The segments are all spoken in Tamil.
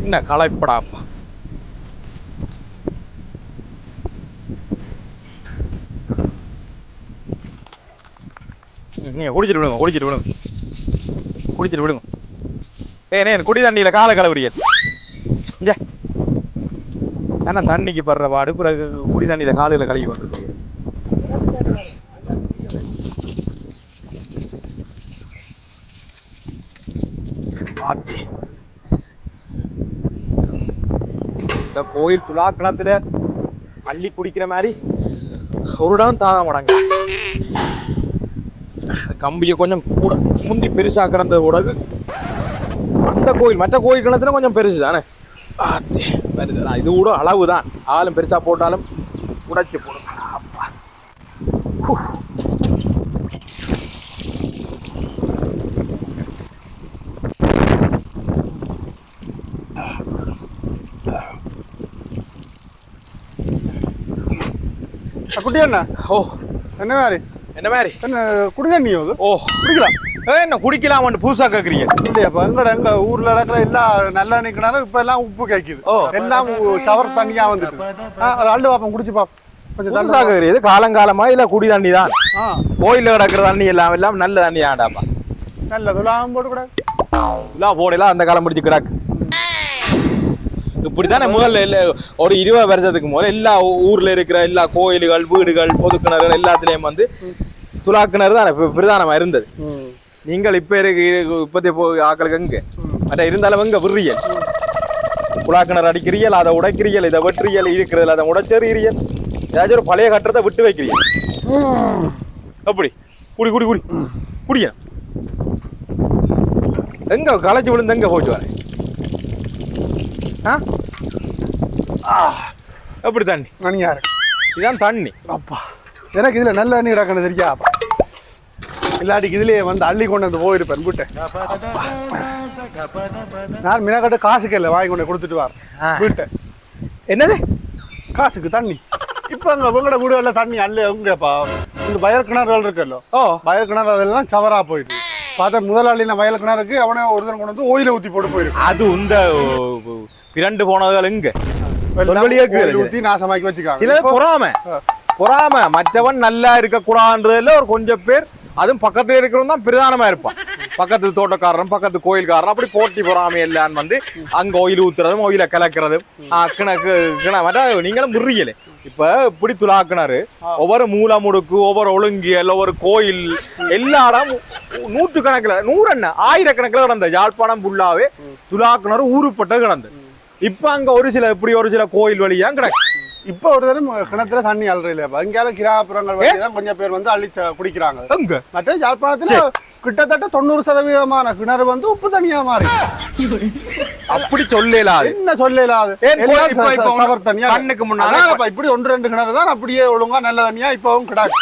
என்ன களைப்படாப்பா நீங்க குடிச்சிட்டு விடுங்க குடிச்சிட்டு விடுங்க. குடிச்சிட்டு விடுங்க. ஏ நே குடி தண்ணியில காலை கலவுறியல் இங்க ஏன்னா தண்ணிக்கு படுற பாடு? பிறகு குடி தண்ணியில காலையில கழுவி வந்து ஆத்தி. இந்த கோயில் துலாக்கணத்துல அள்ளி குடிக்கிற மாதிரி ஒரு இடம் தாக மாட்டாங்க. கம்பியை கொஞ்சம் கூட முந்தி பெருசாக கிடந்த உடகு அந்த கோயில் மற்ற கோயில் கிணத்துல கொஞ்சம் பெருசு தானே வருது. இது கூட அளவு தான் ஆளும் பெருசா போட்டாலும் உடைச்சு போடும் அப்பா ஹூ. குட்டி அண்ணா ஓ என்ன மாதிரி என்ன மாதிரி என்ன குடி தண்ணி அது ஓ குடிக்கலாம் என்ன குடிக்கலாமான்னு புதுசா கேக்குறீங்க இல்லையாப்பா எங்கட எங்க ஊர்ல நடக்கிற எல்லா நல்ல நிக்கணும் இப்ப எல்லாம் உப்பு கைக்குது ஓ. எல்லாம் சவர் தண்ணியா வந்துட்டு அள்ளு பாப்போம் குடிச்சு பாப்போம் கொஞ்சம் தண்ணி கேக்குறீங்க காலங்காலமா இல்ல குடி தண்ணி தான் ஆ கோயில்ல கிடக்குற தண்ணி எல்லாம் எல்லாம் நல்ல தண்ணி ஆண்டாப்பா நல்லது லாபம் போட்டு கூட எல்லாம் போடலாம் அந்த காலம் முடிச்சு கிடக்கு இப்படித்தானே முதல்ல ஒரு இருபது வருஷத்துக்கு முதல்ல எல்லா ஊர்ல இருக்கிற எல்லா கோயில்கள் வீடுகள் பொது கிணறுகள் எல்லாத்துலயும் வந்து துலா கிணறு தான் பிரதானமா இருந்தது. நீங்கள் இப்ப இருக்கு இப்பத்தி போ ஆக்களுக்கு எங்க? மற்ற இருந்தாலும் எங்க விடுறியல் குழா கிணறு அடிக்கிறீர்கள் அதை உடைக்கிறீர்கள் இதை வெட்டுறியல் இருக்கிறதுல அதை உடைச்செறியல் ஏதாச்சும் ஒரு பழைய கட்டத்தை விட்டு வைக்கிறீர்கள் அப்படி. குடி குடி குடி. குடியா எங்க களைச்சு விழுந்து எங்க போச்சு வரேன் எப்படி தண்ணி. மணியா இருக்கு இதான் தண்ணி. அப்பா எனக்கு இதுல நல்ல தண்ணி கிடக்கணும் தெரியாப்பா இல்லாட்டிக்கு இதுலயே வந்து அள்ளி கொண்டு வந்து போயிருப்பேன் வீட்டை நான் மினக்கட்டு காசுக்கு இல்லை வாங்கி கொண்டு கொடுத்துட்டு வரேன் ஆ. வீட்டை. என்னது? காசுக்கு தண்ணி. இப்போ அங்கே உங்களோட வீடுகளில் தண்ணி அள்ளி எங்கப்பா? இந்த வயல் கிணறுகள் இருக்குல்ல. ஓ. வயல் கிணறு அதெல்லாம் சவரா போயிட்டு பார்த்தா முதலாளின வயல் கிணறுக்கு அவனே ஒரு தினம் கொண்டு வந்து ஓயில ஊற்றி போட்டு போயிருக்கு. அது இந்த பிரண்டு போனதுகள் எங்க. ஊற்றி நாசமாக்கி வச்சுக்காங்க. சில பொறாம. பொறாம. மற்றவன் நல்லா இருக்க கூடாதுன்றதுல ஒரு கொஞ்சம் பேர் அதுவும் பக்கத்துல இருக்கிறவன் தான் பிரதானமா இருப்பான். பக்கத்து தோட்டக்காரன் பக்கத்து கோயில்காரன் அப்படி போட்டி பொறாமை எல்லாம் வந்து அங்க ஒயில் ஊத்துறதும் ஒயில கலக்கிறதும் கிணக்கு கிண நீங்களும் முறியல. இப்ப இப்படி துலாக்கினாரு. ஒவ்வொரு மூல முடுக்கு ஒவ்வொரு ஒழுங்கியல் ஒவ்வொரு கோயில் எல்லா இடம் நூற்று கணக்குல நூறு என்ன ஆயிரக்கணக்கில் கிடந்த. யாழ்ப்பாணம் ஃபுல்லாவே துலாக்கிணறு ஊருப்பட்ட கிடந்து. இப்ப அங்க ஒரு சில இப்படி ஒரு சில கோயில் வழியா கிடக்கு? இப்போ ஒரு தரம் கிணத்துல தண்ணி அல்றையிலப்பா இங்கேயால தான் கொஞ்சம் பேர் வந்து அள்ளி குடிக்கிறாங்க. எங்க? மற்ற யாழ்ப்பாணத்துல கிட்டத்தட்ட தொண்ணூறு சதவீதமான கிணறு வந்து உப்பு தண்ணியா மாறி. அப்படி சொல்லலாது என்ன சொல்லலாது சவர் தண்ணியா? கண்ணுக்கு முன்னால அதானப்பா, இப்படி ஒன்று ரெண்டு கிணறு தான் அப்படியே ஒழுங்கா நல்ல தண்ணியா இப்பவும் கிடாக்கு.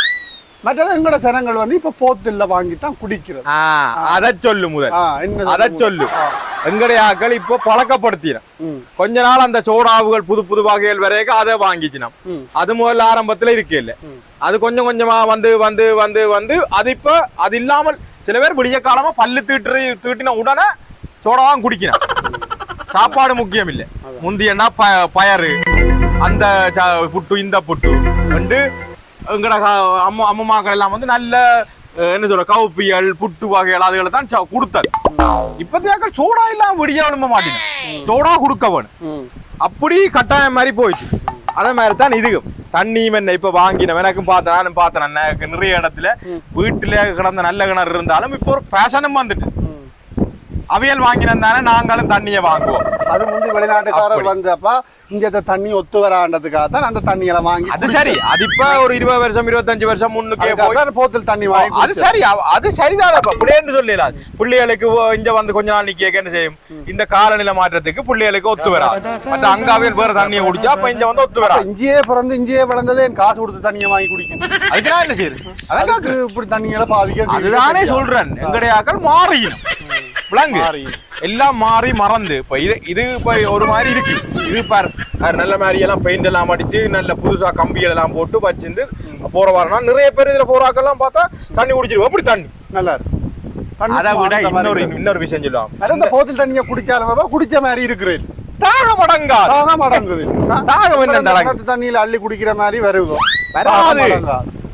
மற்றது எங்களோட ஜனங்கள் வந்து இப்ப போத்துல வாங்கி தான் குடிக்கிறது அத சொல்லு முதல். அத? சொல்லு எங்கடைய ஆக்கள் இப்போ பழக்கப்படுத்தின ம். கொஞ்ச நாள் அந்த சோடாவுகள் புது புது வகைகள் வரைக்கும் அதை வாங்கிச்சினோம். அது முதல்ல ஆரம்பத்துல இருக்கே இல்ல அது கொஞ்சம் கொஞ்சமா வந்து வந்து வந்து வந்து அது இப்ப அது இல்லாமல் சில பேர் விடிய காலமா பல்லு தீட்டு தீட்டின உடனே சோடாவும் குடிக்கணும் சாப்பாடு முக்கியம் இல்ல முந்தியன்னா ப பயறு அந்த புட்டு இந்த புட்டு வந்து எங்கட அம்மா அம்மம்மாக்கள் எல்லாம் வந்து நல்ல என்ன சொல்ற கவுப்பியல் புட்டு வகைகள் அதுகளை தான் ச- இப்பத்தியாக்கள் சோடா இல்லாம விடிய அனுப்ப மாட்டேன். சோடா கொடுக்க வேணும் அப்படி கட்டாயம் மாதிரி போயிடுச்சு அதே மாதிரி தான் இதுக்கும் தண்ணியும் என்ன இப்ப வாங்கினேன் எனக்கும் பார்த்தேன் நானும் பார்த்தேன் நிறைய இடத்துல வீட்டுல கிடந்த நல்ல கிணறு இருந்தாலும் இப்போ ஒரு ஃபேஷனும் வந்துட்டு அவியல் வாங்கினதானே நாங்களும் தண்ணியை வாங்குவோம். அது முந்தி வெளிநாட்டுக்காரர். வந்தப்ப இங்க தண்ணி ஒத்து வராண்டதுக்காக தான் அந்த தண்ணியெல்லாம் வாங்கி அது சரி. அது இப்ப ஒரு இருபது வருஷம் இருபத்தஞ்சு வருஷம் முன்னுக்கே போத்தல் தண்ணி வாங்கி அது சரி. அது சரிதான் பிள்ளைன்னு சொல்லல பிள்ளைகளுக்கு இங்க வந்து கொஞ்ச நாள் நிக்க என்ன செய்யும்? இந்த காலநிலை மாற்றத்துக்கு பிள்ளைகளுக்கு ஒத்து வராது. மற்ற அங்காவே வேற தண்ணியை குடிச்சா அப்ப இங்க வந்து ஒத்து வராது. இங்கேயே பிறந்து இங்கேயே வளர்ந்ததே என் காசு கொடுத்து தண்ணியை வாங்கி குடிக்கும் அதுக்கு நான் என்ன செய்யுது அதான் அதுக்கு இப்படி தண்ணியெல்லாம் பாவிக்க அதுதானே சொல்றேன். எங்கடையாக்கள் மாறியும். விளங்கு. எல்லாம் மாறி மறந்து. இப்ப இது இது இப்ப ஒரு மாதிரி இருக்கு. இது பாரு நல்ல மாதிரி எல்லாம் பெயிண்ட் எல்லாம் அடிச்சு நல்ல புதுசா கம்பிகள் எல்லாம் போட்டு வச்சிருந்து போற வரணும் நிறைய பேர் இதுல போறாக்கெல்லாம் பார்த்தா தண்ணி குடிச்சிருவோம். எப்படி தண்ணி? நல்லா இருக்கு. அதை விட அந்த இன்னொரு. இன்னொரு விஷயம் சொல்லுவாங்க. இந்த போத்தில் தண்ணியை குடிச்சாலும் குடிச்ச மாதிரி இருக்கிறேன். தாகம் அடங்காது. தாகம் அடங்குது. தாகம் என்ன தண்ணியில அள்ளி குடிக்கிற மாதிரி வருதோ. வராது.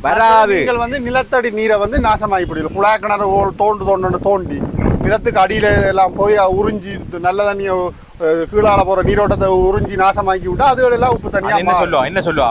வராது. நீங்கள் வந்து நிலத்தடி நீரை வந்து நாசமாகி போயிடும். குழாய் கிணறு தோண்டு தோண்டு தோண்டி. நிலத்துக்கு அடியில எல்லாம் போய் உறிஞ்சி நல்ல தண்ணியை கீழால போற நீரோட்டத்தை உறிஞ்சி நாசமாக்கி விட்டா அதுகள் எல்லாம் உப்பு தண்ணியா அது என்ன. சொல்லுவா என்ன சொல்லுவா.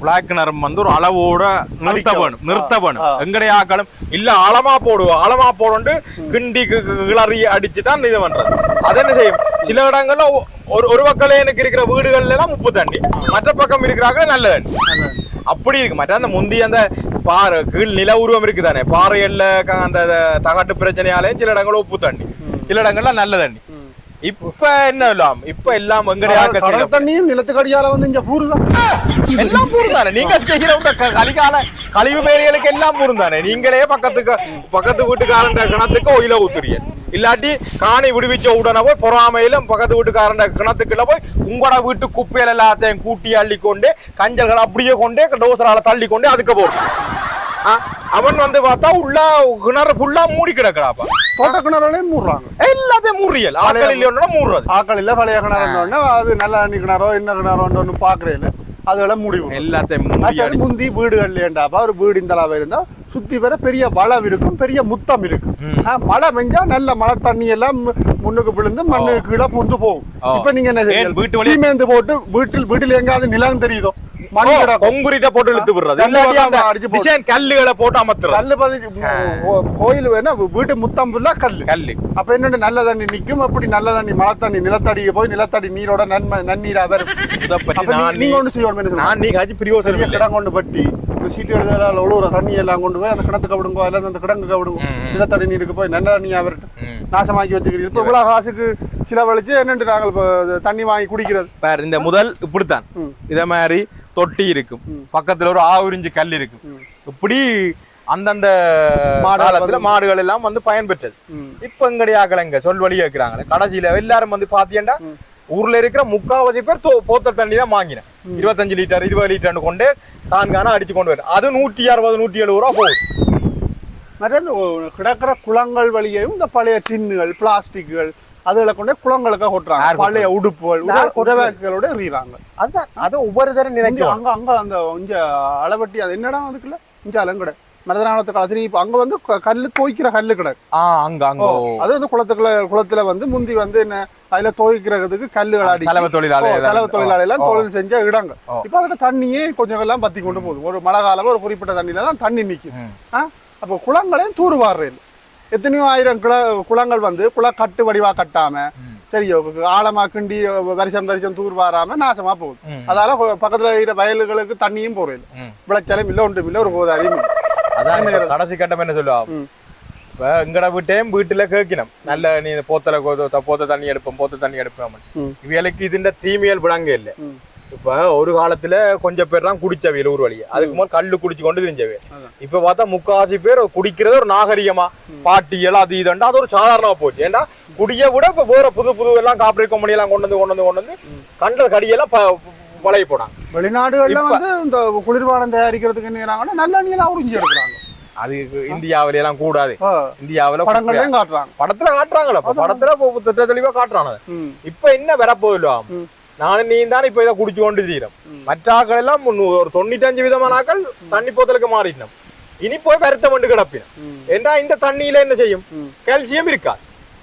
குழாய்க்கு நரம் வந்து ஒரு அளவோட நிறுத்த. வேணும் நிறுத்த வேணும். எங்கடைய ஆக்களும் இல்ல ஆழமா போடுவோம் ஆழமா போடண்டு கிண்டி கிளறி அடிச்சு தான் இது பண்றது அது என்ன செய்யும் சில இடங்கள்ல ஒரு ஒரு பக்கம் எனக்கு இருக்கிற வீடுகள்ல எல்லாம் உப்பு தண்ணி மற்ற பக்கம் இருக்கிறாங்க நல்ல தண்ணி. அப்படி இருக்கு மற்ற அந்த முந்தி அந்த பாறை கீழ் நில உருவம் இருக்குதானே? பாறைகள்ல அந்த தகட்டு பிரச்சனையாலேயும் சில இடங்கள்ல உப்பு தண்ணி சில இடங்கள்ல நல்ல தண்ணி. இப்ப என்ன எல்லாம்? இப்ப எல்லாம் செய்யற- தண்ணியும் நிலத்துக்கு அடியால வந்து இங்க பூருதான். எல்லாம் பூர்ந்தானே? நீங்க செய்கிற இந்த க- கலிகால கழிவு பேர்களுக்கு எல்லாம் பூர்ந்தானே? நீங்களே பக்கத்துக்கு பக்கத்து வீட்டுக்காரன் கிணத்துக்கு ஒயில ஊத்துறீங்க. இல்லாட்டி காணி விடுவிச்ச உடனே போய் பொறாமையிலும் பக்கத்து வீட்டுக்காரன் கிணத்துக்குள்ள போய் உங்களோட வீட்டு குப்பையில எல்லாத்தையும் கூட்டி அள்ளி கொண்டு கஞ்சல்களை அப்படியே கொண்டே டோசரால தள்ளி கொண்டு அதுக்கு போட்டு அவன் வந்து பார்த்தா உள்ள கிணறு ஃபுல்லா மூடி கிடக்குறாப்பா. தோட்ட கிணறுலையும் மூடுறாங்க. எல்லாத்தையும் மூறியல் ஆட்கள் இல்லையோன்னா மூடுறது. ஆக்கள் இல்ல பழைய கிணறுன்னு அது நல்ல தண்ணி கிணறோ என்ன கிணறோன்னு பாக்குறேன் அதுகளை எல்லாத்தையும் மூடி அடிச்சு. முந்தி வீடுகள்லேண்டாப்பா ஒரு வீடு இந்த அளவு இருந்தா சுத்தி வர பெரிய வளம் இருக்கும் பெரிய முத்தம் இருக்கும். மழை பெஞ்சா நல்ல மழை தண்ணி எல்லாம் முன்னுக்கு விழுந்து மண்ணு கீழே புந்து போகும். இப்ப நீங்க என்ன? வீட்டு சீமேந்து போட்டு வீட்டில் வீட்டில் எங்காவது நிலம் தெரியுதோ. கொங்குரிட்ட போட்டு இழுத்து விடுறது. கல்லுகளை போட்டு அமர்த்துறது. கல்லு பதிச்சு கோயில் வேணா வீட்டு முத்தம் ஃபுல்லா கல்லு. கல்லு. அப்ப என்னன்னு நல்ல தண்ணி நிக்கும்? அப்படி நல்ல தண்ணி மழை தண்ணி போய் நிலத்தடி நீரோட நன்மை நன்னீரா வரும். நீங்க ஒண்ணு செய்யணும்? நான் நீ காய்ச்சி பிரியோசனம் பெரிய இல்லை. கிடங்கு கொண்டு பட்டி சீட்டு எழுதால உழுவுற தண்ணி எல்லாம் கொண்டு போய் அந்த கிணத்துக்கு விடுங்க அல்லது அந்த கிடங்குக்கு விடுங்க. நிலத்தடி நீருக்கு போய் நல்ல தண்ணியா வரட்டும் ம். நாசமாக்கி வச்சுக்கிறீங்க இப்போ இவ்வளவு காசுக்கு சிலவழிச்சு என்னண்டு நாங்கள் இப்போ தண்ணி வாங்கி குடிக்கிறது. பாரு இந்த முதல் இப்படித்தான். இத மாதிரி தொட்டி இருக்கும். பக்கத்துல ஒரு ஆவுரிஞ்சு கல் இருக்கும். இப்படி அந்தந்த காலத்துல மாடுகள் எல்லாம் வந்து பயன்பெற்றது. இப்ப எங்கடைய ஆக்கள் எங்க சொல் வழி கேட்கிறாங்களே கடைசியில எல்லாரும் வந்து பாத்தீங்கன்னா ஊர்ல இருக்கிற முக்காவாசி பேர் போத்தல் தண்ணி தான் வாங்கினேன். இருபத்தஞ்சு லிட்டர் இருபது லிட்டர்னு கொண்டு தான் காண அடிச்சு கொண்டு வரும். அது நூற்றி அறுபது நூற்றி எழுபது ரூபா போகுது மற்ற இந்த கிடக்கிற குளங்கள் வழியையும் இந்த பழைய டின்னுகள் பிளாஸ்டிக்குகள் அதுகளை கொண்டு கொளங்களுக்காக கொட்டுறாங்க. பழைய உடுப்புகள்? உடவாக்களோட எறிகிறாங்க. அதுதான் அது ஒவ்வொரு தரம் நினைக்கும். அங்க அங்க அந்த இங்க அளவட்டி அது என்னடா அதுக்குள்ள? இங்க அலங்கடை. மருதநாளத்து காலத்துல இப்ப அங்க வந்து கல்லு தோய்க்கிற கல்லு கிடக்கு ஆ அங்க அங்க அது வந்து குளத்துக்குள்ள குளத்துல வந்து முந்தி வந்து என்ன அதுல துவைக்கிறதுக்கு கல்லுகள் அடி செலவு தொழிலாளி செலவு தொழிலாளி எல்லாம். தொழில் செஞ்ச இடங்க. இப்ப அதுல தண்ணியே கொஞ்சம் எல்லாம் பத்தி கொண்டு போகுது ஒரு மழை காலம் ஒரு குறிப்பிட்ட தண்ணியில தான் தண்ணி நிக்குது ம். ஆ? அப்போ குளங்களையும் தூர்வாடுறது எத்தனையோ ஆயிரம் குள குளங்கள் வந்து குள கட்டு வடிவா கட்டாம சரியோ ஆழமா கிண்டி வரிசம் வரிசம் தூர் வாராம நாசமா போகுது. அதால பக்கத்துல இருக்கிற வயல்களுக்கு தண்ணியும் போறது. விளைச்சலும் இல்ல ஒன்றும் இல்ல ஒரு கோதாரியும் இல்ல. அதான் கடைசி கட்டம் என்ன சொல்லுவா. இப்ப எங்கட வீட்டையும் வீட்டுல கேட்கணும். நல்ல நீ போத்தல போத்த தண்ணி எடுப்போம் போத்த தண்ணி எடுப்போம் ம். இவளுக்கு இதுன்ற தீமையல் விளங்க இல்ல. இப்ப ஒரு காலத்துல கொஞ்சம் பேர் தான் குடிச்சவியல் ஊர் வழியா அதுக்கு முதல் கல்லு குடிச்சு கொண்டு தெரிஞ்சவே. இப்ப பார்த்தா முக்காவாசி பேர் குடிக்கிறது ஒரு நாகரிகமா. பாட்டியல் அது இதுண்டா. அது ஒரு சாதாரணமா போச்சு. ஏன்னா குடிய விட இப்ப வேற புது புது எல்லாம் காப்பரி கம்பெனி எல்லாம் கொண்டு வந்து கொண்டு வந்து கொண்டு வந்து கண்ட கடியெல்லாம் பழகி போனாங்க வெளிநாடுகள்ல வந்து இந்த குளிர்பானம் தயாரிக்கிறதுக்கு என்ன செய்றாங்கன்னா நல்ல எண்ணெயெல்லாம் உறிஞ்சி எடுக்கிறாங்க. அது இந்தியாவில எல்லாம் கூடாது. இந்தியாவில படங்கள்லயும் காட்டுறாங்க. படத்துல காட்டுறாங்களா படத்துல திட்ட தெளிவா காட்டுறாங்க. இப்ப என்ன வரப்போயில்லாம் ம். நானும் நீ தான் இப்ப இதை குடிச்சு கொண்டு தீரும் மற்ற ஆக்கள் எல்லாம் ஒரு தொண்ணூத்தஞ்சு விதமான ஆக்கள் தண்ணி போத்தலுக்கு மாறிட்டோம் இனி போய் வருத்தம் கொண்டு கிடப்பினோம். ஏண்டா இந்த தண்ணியில என்ன செய்யும். கால்சியம் இருக்கா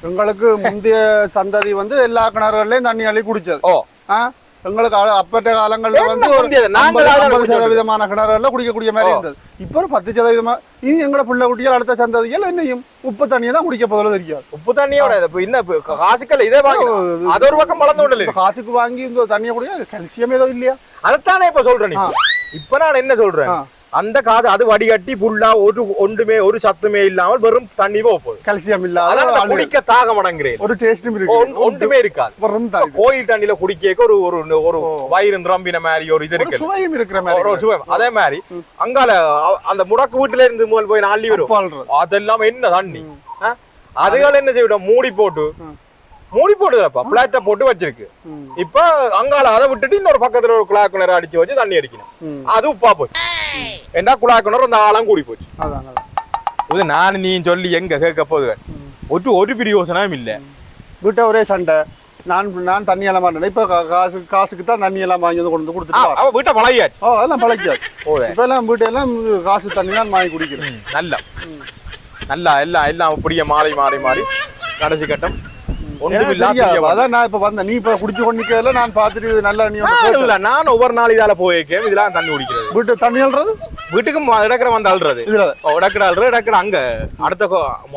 எங்களுக்கு முந்தைய சந்ததி வந்து எல்லா கிணறுகள்லயும் தண்ணி அள்ளி குடிச்சது. ஓ. ஆ? எங்களுக்கு அ- அப்பட்ட காலங்கள்ல வந்து ஒரு ஐம்பது-. சதவீதமான கிணறுகள்ல குடிக்கக்கூடிய மாதிரி. இருந்தது இப்ப ஒரு பத்து சதவீதமா இனி எங்களோட பிள்ளை குட்டிகள் அடுத்த சந்ததிகள் என்னையும் உப்பு தண்ணியை தான் குடிக்க போதில் தெரியாது உப்பு தண்ணியோட இப்ப என்ன காசுக்கல்ல இதே வாங்கி அது ஒரு பக்கம் வளர்ந்து கொண்டு காசுக்கு வாங்கி இந்த தண்ணியை குடிக்க கல்சியம் ஏதோ இல்லையா அதைத்தானே இப்ப சொல்றேன். இப்ப நான் என்ன சொல்றேன். அந்த காது அது வடிகட்டி புல்லா ஒரு ஒன்றுமே ஒரு சத்துமே இல்லாமல் வெறும் தண்ணி போக போகுது கல்சியம் இல்லாத. குடிக்க தாகம் அடங்குறேன். ஒரு டேஸ்டும் இருக்கு. ஒன்றுமே இருக்காது. வெறும். கோயில் தண்ணியில குடிக்க ஒரு ஒரு ஒரு வயிறு நிரம்பின மாதிரி ஒரு இது இருக்கு. சுவையும் இருக்கிற மாதிரி ஒரு சுவை அதே மாதிரி அங்கால அந்த முடக்கு வீட்டுல இருந்து முதல் போய் நாளி வரும். அதெல்லாம் என்ன தண்ணி? அதுகள் என்ன செய்விடும் மூடி போட்டு மூடி போட்டுதப்பா பிளாட்ட போட்டு வச்சிருக்கு. இப்ப அங்கால அதை விட்டுட்டு இன்னொரு பக்கத்துல ஒரு குழா கிணறு அடிச்சு வச்சு தண்ணி அடிக்கணும். அது உப்பா போச்சு. ஏன்னா குழா கிணறு அந்த ஆழம் கூடி போச்சு. இது நான் நீ சொல்லி எங்க கேட்க போகுது ம். ஒரு ஒரு பிரியோசனம் இல்ல வீட்டை ஒரே சண்டை நான் நான் தண்ணி எல்லாம் மாட்டேன் இப்ப காசு காசுக்கு தான் தண்ணி எல்லாம் வாங்கி வந்து கொண்டு வந்து கொடுத்துட்டு வரேன். அவ வீட்டை பழகியாச்சு ஓ அதெல்லாம் பழக்கியாது ஓதே இப்ப எல்லாம் வீட்டை எல்லாம் காசு தண்ணி தான் வாங்கி குடிக்கிறேன் நல்ல நல்லா எல்லாம் எல்லாம் அப்படியே மாறி மாறி மாறி கடைசி கட்டம் அதான் நான் இப்ப வந்தேன். நீ இப்ப குடிச்சு கொண்டு நிக்கிறதுல நான் பார்த்துட்டு இது நல்ல நீ இல்ல நான் ஒவ்வொரு நாள் இதால போயிருக்கேன். இதெல்லாம் தண்ணி குடிக்கிறது. வீட்டு தண்ணி அல்றது வீட்டுக்கு இடக்கிற வந்து அழுறது இதுல. இடக்கிற அழுறது இடக்கிற அங்க. அடுத்த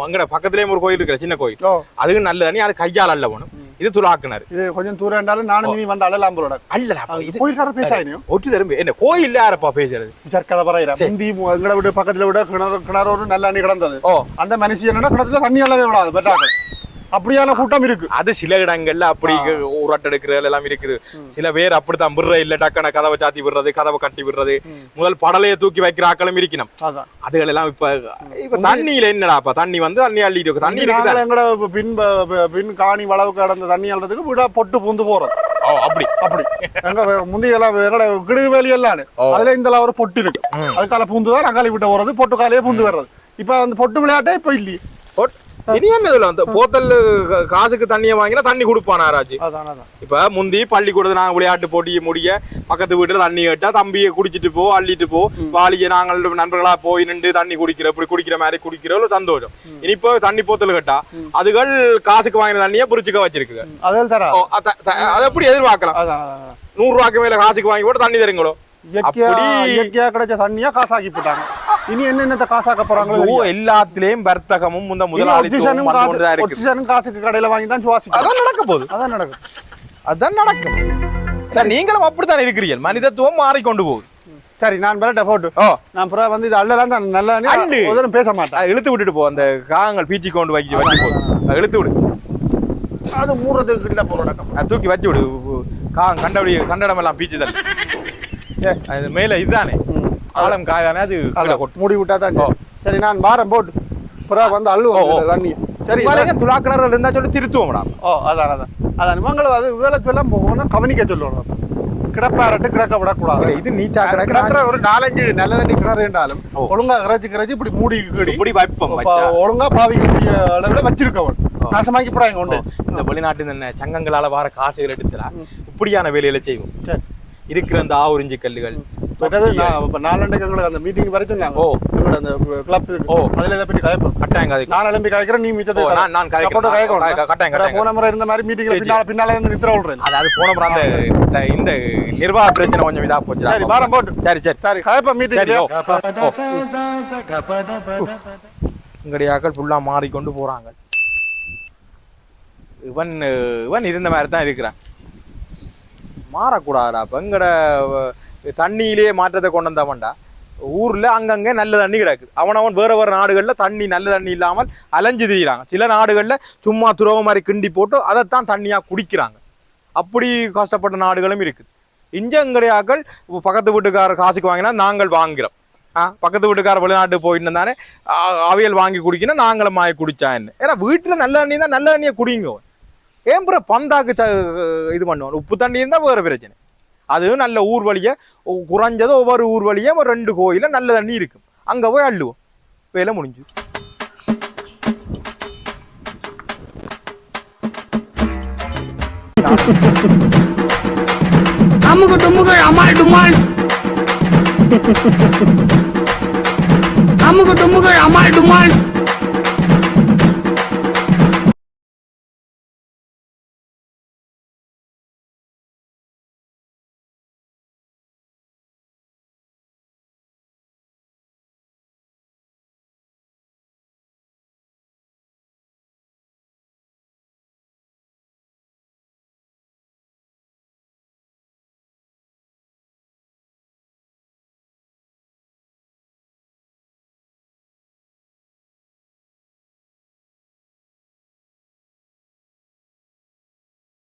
அங்கட பக்கத்துலயே ஒரு கோயில் இருக்கிற சின்ன கோயில். அதுக்கு நல்ல தண்ணி அது கையால் அல்ல வேணும் இது துலாக்குனாரு. இது கொஞ்சம் தூரம் இருந்தாலும் நானும் நீ வந்து அழலாம் போல அல்ல கோயில்கார பேசாயினியோ ஒட்டு திரும்பி என்ன கோயில் யாரப்பா பேசுறது? சார் கதை பறையிற முந்தி எங்கட விட பக்கத்துல விட கிணறு கிணறு ஒரு நல்ல அண்ணி கிடந்தது. ஓ. அந்த மனுஷன் என்னன்னா கிணத்துல தண்ணி அளவே விடாது அப்படியான கூட்டம் இருக்கு. அது சில இடங்கள்ல அப்படி ஊராட்ட எடுக்கிறது எல்லாம் இருக்குது. சில பேர் அப்படித்தான் விடுற இல்ல டக்குன கதவை சாத்தி விடுறது கதவை கட்டி விடுறது. முதல் படலையை தூக்கி வைக்கிற ஆக்களும் இருக்கணும். அதுகள் எல்லாம் இப்ப இப்ப தண்ணியில என்னடாப்பா தண்ணி வந்து தண்ணி அள்ளிட்டு இருக்கு. தண்ணி எங்கட பின் பின் காணி வளவு கடந்த தண்ணி அள்ளுறதுக்கு விடா பொட்டு பூந்து போறது ஓ அப்படி. அப்படி. எங்க முந்தைய எல்லாம் எங்கட கிடுகு வேலி எல்லாம். ஓ. அதுல இந்த ஒரு பொட்டு இருக்கு. அதுக்கால பூந்து தான் அங்காளி விட்டு போறது பொட்டு காலையே பூந்து வர்றது. இப்ப அந்த பொட்டு விளையாட்டே இப்ப இல்லையே. இனி என்ன இதுல வந்து? போத்தல் காசுக்கு தண்ணியை வாங்கினா தண்ணி கொடுப்பான் அதான் இப்ப முந்தி பள்ளிக்கூடத்துல நாங்க விளையாட்டு போட்டியை முடிய பக்கத்து வீட்டுல தண்ணி கேட்டா தம்பியை குடிச்சிட்டு போ அள்ளிட்டு போ. வாளிய நாங்கள் நண்பர்களா போய் நின்று தண்ணி குடிக்கிற இப்படி குடிக்கிற மாதிரி குடிக்கிற ஒரு சந்தோஷம். இனி இப்போ தண்ணி போத்தல் கேட்டா அதுகள் காசுக்கு வாங்கின தண்ணியை புரிச்சுக்க வச்சிருக்குங்க. அத- எப்படி எதிர்பார்க்கலாம்? நூறு ரூபாய்க்கு மேல காசுக்கு வாங்கி போட்டு தண்ணி தருங்களோ? இயற்கையா கிடைச்ச தண்ணியா காசாக்கி போட்டாங்க. இனி என்னென்ன காசாக்க போறாங்களோ எல்லாத்துலயும் வர்த்தகமும் இந்த இருக்குது ஒப்சிஷனும் காசுக்கு கடையில வாங்கி தான் சுவாசிக்கும் அதான் நடக்க போகுது. அதான் நடக்கும் அதான் நடக்கும். சார் நீங்களும் அப்படித்தான் இருக்கிறீர்கள். மனிதத்துவம் மாறிக்கொண்டு போகுது. சரி நான் போட்டு ஓ. நான் புறா வந்து இது அள்ளலாம் தான். நல்ல. உதரம் பேச மாட்டேன். இழுத்து விட்டுட்டு போ. அந்த காகங்கள் பீச்சி கொண்டு வச்சு வச்சு போகுது. அதை இழுத்து விடு. அது மூடுறதுக்கு இல்ல அதை தூக்கி வச்சு விடு. காகம் கண்டபடி கண்டடம் எல்லாம் பீச்சு தான் அது மேல இதுதானே ஆழம் காயானே அது மூடி விட்டா தான். சரி நான் வாரம் போட்டு புறா வந்து அள்ளுவோம் தண்ணி சரி பாருங்க துலாக்கிணறு இருந்தா சொல்லி திருத்துவோம்டா ஓ அதான் அதான். அதான் இவங்களை அது வேலைக்கெல்லாம் போகணும் கவனிக்க சொல்லணும் கிடப்பாரட்டு கிடக்க விடக்கூடாது. இது நீட்டா கிடக்கிற ஒரு நாலஞ்சு நல்ல தண்ணி கிணறு ஓ. ஒழுங்கா கிடச்சி இப்படி மூடி கிடி இப்படி வைப்போம் ஒழுங்கா பாவிக்கக்கூடிய அளவுல வச்சிருக்கவன் நாசமாக்கி போடாங்க கொண்டு இந்த வெளிநாட்டு இந்த சங்கங்களால வர காசுகள் எடுத்துடா. இப்படியான வேலையில செய்வோம். சரி. இருக்கிற அந்த ஆவுறிஞ்சி கல்லுகள். நாலண்டைக்கு அந்த மீட்டிங் வர சொன்னாங்க. ஓ. அந்த கிளப் ஓ. அதுல இதை பற்றி கதைப்போம். கட்டாயம் கதை நான் எழும்பி கதைக்கிறேன் நீ மிச்சத்தை நான்- நான் கதைக்கிறேன். சப்போர்ட் கதைக்கணும். நான் க- கட்டாயம், கட்டாயம். போன முறை இருந்த மாதிரி மீட்டிங்ல சரி, பின்னால பின்னால இருந்து நித்திர விடுறேன். அதாவது போன முறை அந்த இந்த- நிர்வாக பிரச்சனை கொஞ்சம் இதா போச்சு. சரி வாரம் போட்டு. சரி சரி. சரி கதைப்பா சரி மீட்டிங் ஓ, ஓ. உங்களுடைய ஆக்கள் ஃபுல்லா மாறிக்கொண்டு போறாங்க. இவன் இவன் இருந்த மாதிரி தான் இருக்கிறான். மாறக்கூடாதுடா. இப்போ எங்கட தண்ணியிலே தண்ணியிலேயே மாற்றத்தை கொண்டு வந்தவன்டா ஊரில் அங்கங்கே நல்ல தண்ணி கிடக்குது அவனவன் வேறு வேறு நாடுகளில் தண்ணி நல்ல தண்ணி இல்லாமல் அலைஞ்சு திரிகிறாங்க சில நாடுகளில் சும்மா துறவ மாதிரி கிண்டி போட்டு அதைத்தான் தண்ணியாக குடிக்கிறாங்க. அப்படி கஷ்டப்பட்ட நாடுகளும் இருக்குது. இஞ்சங்கடையாக்கள் பக்கத்து வீட்டுக்காரர் காசுக்கு வாங்கினா நாங்கள் வாங்குகிறோம் ஆ பக்கத்து வீட்டுக்கார வெளிநாட்டு போயிட்டு இருந்தானே அவியல் வாங்கி குடிக்கணும் நாங்களும் வாங்கி குடிச்சா என்ன? ஏன்னா வீட்டில் நல்ல தண்ணி தான் நல்ல தண்ணியை குடிங்க. ஏன் பிற பந்தாக்கு ச- இது பண்ணுவோம் உப்பு தண்ணி இருந்தால் வேறு பிரச்சனை. அதுவும் நல்ல ஊர் வழியை குறைஞ்சது ஒவ்வொரு ஊர் வழியாக ஒரு ரெண்டு கோயிலில் நல்ல தண்ணி இருக்கும். அங்கே போய் அள்ளுவோம். வேலை முடிஞ்சு. அமுகு டுமுகு அமால் டுமால். அமுகு டுமுகு அமால் டுமால்.